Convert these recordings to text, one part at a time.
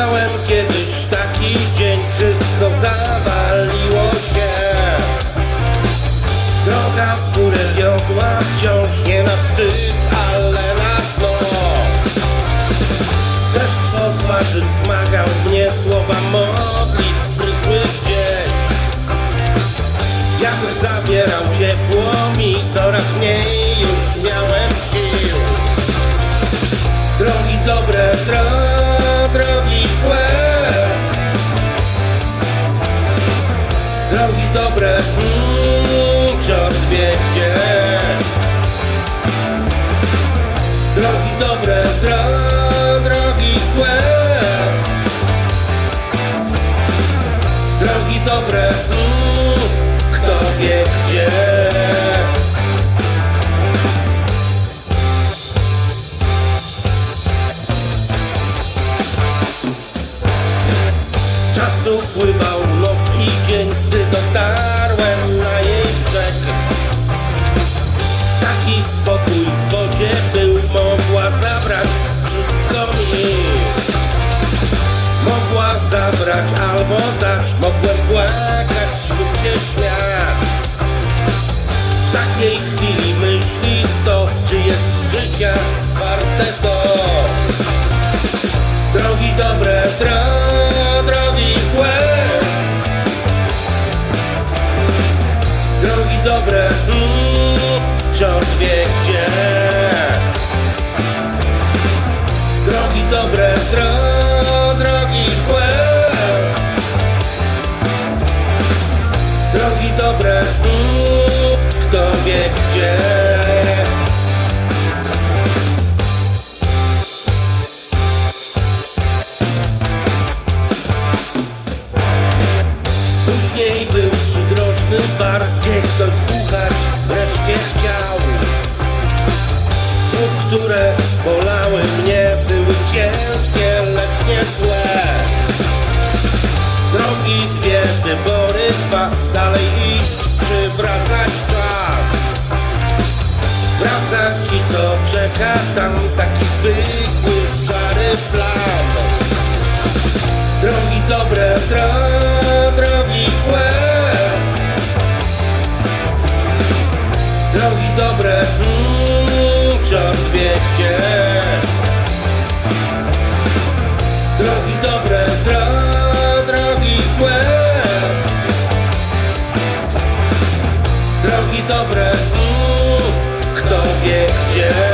Miałem kiedyś taki dzień, wszystko zawaliło się. Droga w górę wiodła wciąż nie na szczyt, ale na dno. Deszcz po twarzy smagał mnie, słowa modlitw prysły gdzieś Jak zabierał ciepło mi, coraz mniej już miałem sił. Drogi dobre, dro, drogi złe. Drogi dobre, mm, czort wie Czas upływał noc i dzień, gdy dotarłem na jej brzeg. Taki spokój w wodzie był, mogła zabrać wszystko mi Mogła zabrać albo dać, mogłem płakać lub się śmiać W takiej chwili myśli sto, czy jest życia warte to Drogi dobre, przydrożny bar, gdzie ktoś słuchać wreszcie chciał Słów, które bolały mnie, były ciężkie, lecz nie złe. Drogi dwie wybory dwa, dalej iść czy wracać czas Wraca ci co czeka tam, taki zwykły szary plan. Drogi dobre, dro, drogi złe dobre, mm, czort wie Drogi dobre, dro, drogi złe. Drogi dobre, mm, kto wie gdzie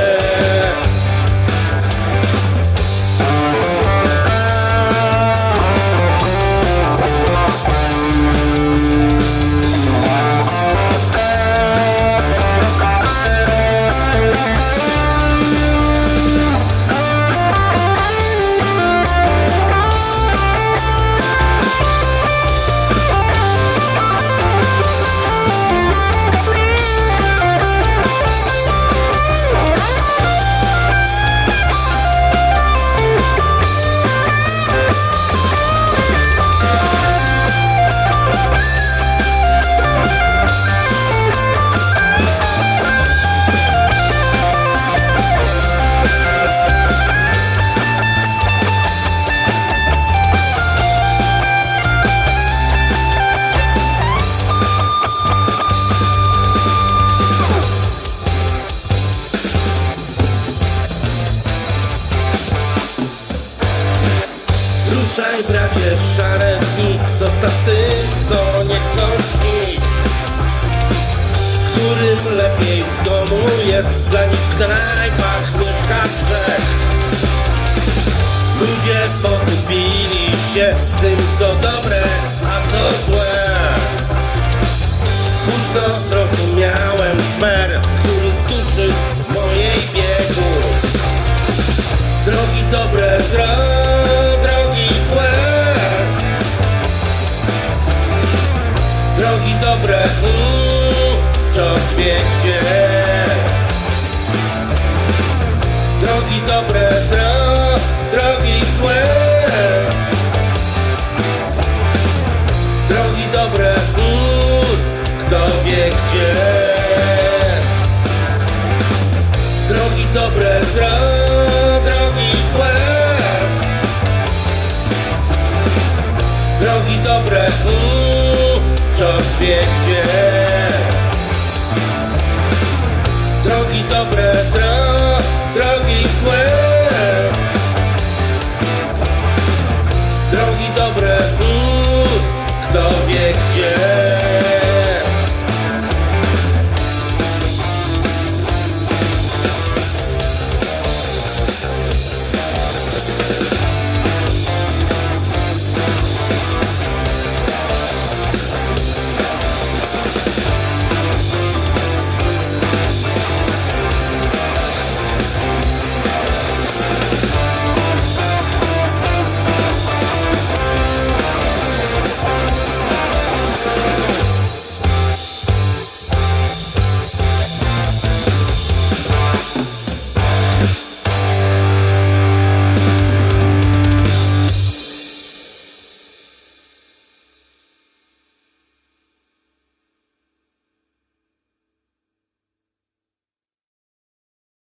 Bracie szare dni Zostaw tych, co nie chcą śnić Którym lepiej w domu jest Dla nich w knajpach mieszka trzech Ludzie pogubili się z tym co dobre, a co złe. Późno zrozumiałem szmer, który z duszy mojej biegu Drogi dobre, dro, drogi gdzie Drogi dobre, dro, drogi złe. Drogi dobre, mm, kto wie gdzie. Drogi dobre, dro, drogi złe. Dobre mm, Co wie gdzie dobre.